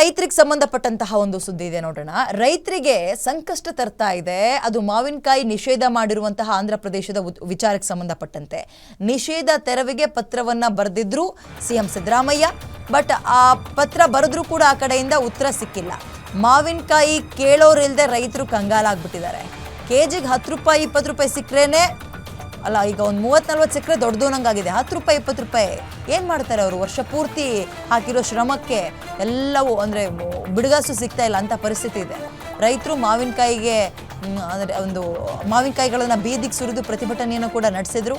ರೈತರಿಗೆ ಸಂಬಂಧಪಟ್ಟಂತಹ ಒಂದು ಸುದ್ದಿ ಇದೆ ನೋಡೋಣ. ರೈತರಿಗೆ ಸಂಕಷ್ಟ ತರ್ತಾ ಇದೆ. ಅದು ಮಾವಿನಕಾಯಿ ನಿಷೇಧ ಮಾಡಿರುವಂತಹ ಆಂಧ್ರ ಪ್ರದೇಶದ ವಿಚಾರಕ್ಕೆ ಸಂಬಂಧಪಟ್ಟಂತೆ. ನಿಷೇಧ ತೆರವಿಗೆ ಪತ್ರವನ್ನ ಬರೆದಿದ್ರು ಸಿಎಂ ಸಿದ್ದರಾಮಯ್ಯ. ಬಟ್ ಆ ಪತ್ರ ಬರೆದ್ರೂ ಕೂಡ ಆ ಕಡೆಯಿಂದ ಉತ್ತರ ಸಿಕ್ಕಿಲ್ಲ. ಮಾವಿನಕಾಯಿ ಕೇಳೋರಿಲ್ದೆ ರೈತರು ಕಂಗಾಲಾಗ್ಬಿಟ್ಟಿದ್ದಾರೆ. ಕೆಜಿಗೆ ಹತ್ತು ರೂಪಾಯಿ, ಇಪ್ಪತ್ತು ರೂಪಾಯಿ ಸಿಕ್ಕರೇನೆ ಅಲ್ಲ, ಈಗ ಒಂದು ಮೂವತ್ತು ನಲ್ವತ್ತು ಸಿಕ್ಕರೆ ದೊಡ್ಡದು ನಂಗಾಗಿದೆ ಹತ್ತು ರೂಪಾಯಿ, ಇಪ್ಪತ್ತು ರೂಪಾಯಿ. ಏನು ಮಾಡ್ತಾರೆ ಅವರು? ವರ್ಷ ಪೂರ್ತಿ ಹಾಕಿರೋ ಶ್ರಮಕ್ಕೆ ಎಲ್ಲವೂ ಅಂದರೆ ಬಿಡುಗಾಸು ಸಿಗ್ತಾ ಇಲ್ಲ ಅಂತ ಪರಿಸ್ಥಿತಿ ಇದೆ. ರೈತರು ಮಾವಿನಕಾಯಿಗೆ ಅಂದರೆ ಒಂದು ಮಾವಿನಕಾಯಿಗಳನ್ನು ಬೀದಿಗೆ ಸುರಿದು ಪ್ರತಿಭಟನೆಯನ್ನು ಕೂಡ ನಡೆಸಿದ್ರು.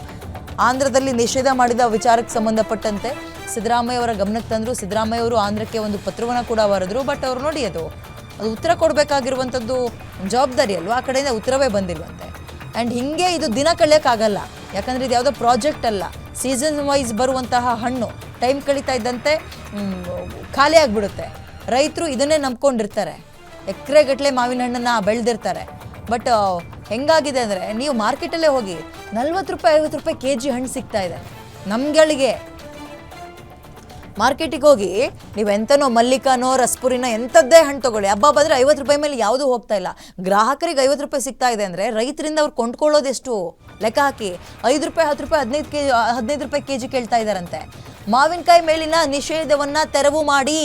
ಆಂಧ್ರದಲ್ಲಿ ನಿಷೇಧ ಮಾಡಿದ ವಿಚಾರಕ್ಕೆ ಸಂಬಂಧಪಟ್ಟಂತೆ ಸಿದ್ದರಾಮಯ್ಯ ಅವರ ಗಮನಕ್ಕೆ ತಂದರು. ಸಿದ್ದರಾಮಯ್ಯ ಅವರು ಆಂಧ್ರಕ್ಕೆ ಒಂದು ಪತ್ರವನ್ನು ಕೂಡ ಬರೆದ್ರು. ಬಟ್ ಅವರು ನೋಡಿ ಅದು ಅದು ಉತ್ತರ ಕೊಡಬೇಕಾಗಿರುವಂಥದ್ದು ಜವಾಬ್ದಾರಿ ಅಲ್ವಾ? ಆ ಕಡೆಯಿಂದ ಉತ್ತರವೇ ಬಂದಿಲ್ವಂತೆ. ಆ್ಯಂಡ್ ಹಿಂಗೆ ಇದು ದಿನ ಕಳೆಯೋಕ್ಕಾಗಲ್ಲ. ಯಾಕಂದರೆ ಇದು ಯಾವುದೋ ಪ್ರಾಜೆಕ್ಟ್ ಅಲ್ಲ. ಸೀಸನ್ ವೈಸ್ ಬರುವಂತಹ ಹಣ್ಣು. ಟೈಮ್ ಕಳೀತಾ ಇದ್ದಂತೆ ಖಾಲಿ ಆಗಿಬಿಡುತ್ತೆ. ರೈತರು ಇದನ್ನೇ ನಂಬ್ಕೊಂಡಿರ್ತಾರೆ. ಎಕರೆಗಟ್ಟಲೆ ಮಾವಿನ ಹಣ್ಣನ್ನು ಬೆಳೆದಿರ್ತಾರೆ. ಬಟ್ ಹೆಂಗಾಗಿದೆ ಅಂದರೆ, ನೀವು ಮಾರ್ಕೆಟಲ್ಲೇ ಹೋಗಿ ನಲ್ವತ್ತು ರೂಪಾಯಿ, ಐವತ್ತು ರೂಪಾಯಿ ಕೆ ಜಿ ಹಣ್ಣು ಸಿಗ್ತಾ ಇದೆ. ನಮ್ಗಳಿಗೆ ಮಾರ್ಕೆಟಿಗೆ ಹೋಗಿ ನೀವು ಎಂತನೋ ಮಲ್ಲಿಕಾನೋ ರಸ್ಪುರಿನೋ ಎಂಥದ್ದೇ ಹಣ್ಣು ತಗೊಳ್ಳಿ. ಹಬ್ಬ ಬಂದರೆ ಐವತ್ತು ರೂಪಾಯಿ ಮೇಲೆ ಯಾವುದೂ ಹೋಗ್ತಾ ಇಲ್ಲ. ಗ್ರಾಹಕರಿಗೆ ಐವತ್ತು ರೂಪಾಯಿ ಸಿಗ್ತಾ ಇದೆ ಅಂದರೆ ರೈತರಿಂದ ಅವ್ರು ಕೊಂಡ್ಕೊಳ್ಳೋದೆಷ್ಟು ಲೆಕ್ಕ ಹಾಕಿ. ಐದು ರೂಪಾಯಿ, ಹತ್ತು ರೂಪಾಯಿ, ಹದಿನೈದು ಕೆ, ಹದಿನೈದು ರೂಪಾಯಿ ಕೆ ಜಿ ಕೇಳ್ತಾ ಇದ್ದಾರಂತೆ. ಮಾವಿನಕಾಯಿ ಮೇಲಿನ ನಿಷೇಧವನ್ನು ತೆರವು ಮಾಡಿ.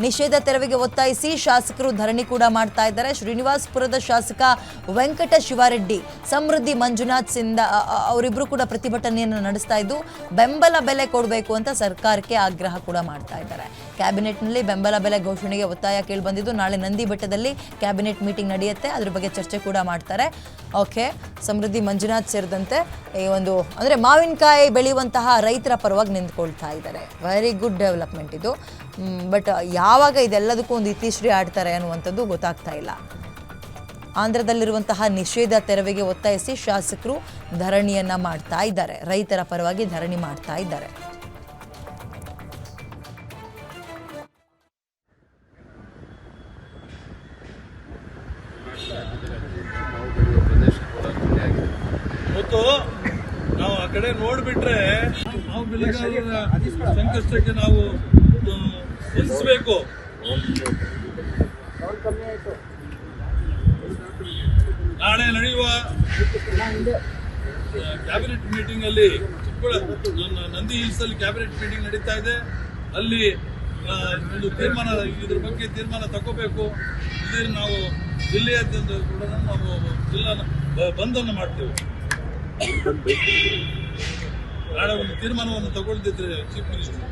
ನಿಷೇಧ ತೆರವಿಗೆ ಒತ್ತಾಯಿಸಿ ಶಾಸಕರು ಧರಣಿ ಕೂಡ ಮಾಡ್ತಾ ಇದ್ದಾರೆ. ಶ್ರೀನಿವಾಸಪುರದ ಶಾಸಕ ವೆಂಕಟ ಶಿವಾರೆಡ್ಡಿ, ಸಮೃದ್ಧಿ ಮಂಜುನಾಥ್ ಸಿಂದ, ಅ- ಅ- ಅವರಿಬ್ರು ಕೂಡ ಪ್ರತಿಭಟನೆಯನ್ನು ನಡೆಸ್ತಾ ಇದ್ದು, ಬೆಂಬಲ ಬೆಲೆ ಕೊಡಬೇಕು ಅಂತ ಸರ್ಕಾರಕ್ಕೆ ಆಗ್ರಹ ಕೂಡ ಮಾಡ್ತಾ ಇದ್ದಾರೆ. ಕ್ಯಾಬಿನೆಟ್ನಲ್ಲಿ ಬೆಂಬಲ ಬೆಲೆ ಘೋಷಣೆಗೆ ಒತ್ತಾಯ ಕೇಳಿ ಬಂದಿದ್ದು, ನಾಳೆ ನಂದಿ ಬೆಟ್ಟದಲ್ಲಿ ಕ್ಯಾಬಿನೆಟ್ ಮೀಟಿಂಗ್ ನಡೆಯುತ್ತೆ. ಅದ್ರ ಬಗ್ಗೆ ಚರ್ಚೆ ಕೂಡ ಮಾಡ್ತಾರೆ. ಓಕೆ, ಸಮೃದ್ಧಿ ಮಂಜುನಾಥ್ ಸೇರಿದಂತೆ ಈ ಒಂದು, ಅಂದರೆ ಮಾವಿನಕಾಯಿ ಬೆಳೆಯುವಂತಹ ರೈತರ ಪರವಾಗಿ ನಿಂತ್ಕೊಳ್ತಾ ಇದ್ದಾರೆ. ವೆರಿ ಗುಡ್ ಡೆವಲಪ್ಮೆಂಟ್ ಇದು. ಬಟ್ ಯಾವಾಗ ಇದೆಲ್ಲದಕ್ಕೂ ಒಂದು ಇತಿಶ್ರೀ ಆಡ್ತಾರೆ ಅನ್ನುವಂಥದ್ದು ಗೊತ್ತಾಗ್ತಾ ಇಲ್ಲ. ಆಂಧ್ರದಲ್ಲಿರುವಂತಹ ನಿಷೇಧ ತೆರವಿಗೆ ಒತ್ತಾಯಿಸಿ ಶಾಸಕರು ಧರಣಿಯನ್ನ ಮಾಡ್ತಾ ಇದ್ದಾರೆ. ರೈತರ ಪರವಾಗಿ ಧರಣಿ ಮಾಡ್ತಾ ಇದ್ದಾರೆ. ನಾವು ಆ ಕಡೆ ನೋಡ್ಬಿಟ್ರೆ ನಾವು ಸಂಕಷ್ಟಕ್ಕೆ ನಾವು ಸ್ಪಂದಿಸಬೇಕು ನಾಳೆ ನಡೆಯುವ ಕ್ಯಾಬಿನೆಟ್ ಮೀಟಿಂಗ್ ಅಲ್ಲಿ ನಂದಿ ಹಿಲ್ಸ್ ಅಲ್ಲಿ ಕ್ಯಾಬಿನೆಟ್ ಮೀಟಿಂಗ್ ನಡೀತಾ ಇದೆ. ಅಲ್ಲಿ ಒಂದು ತೀರ್ಮಾನ, ಇದ್ರ ಬಗ್ಗೆ ತೀರ್ಮಾನ ತಗೋಬೇಕು. ಇಲ್ಲಿ ನಾವು ಜಿಲ್ಲೆಯಾದ್ಯಂತ ಕೂಡ ನಾವು ಜಿಲ್ಲಾ ಬಂದನ್ನು ಮಾಡ್ತೇವೆ. ನಾಳೆ ಒಂದು ತೀರ್ಮಾನವನ್ನು ತಗೊಳ್ತಿದ್ರೆ ಚೀಫ್ ಮಿನಿಸ್ಟರ್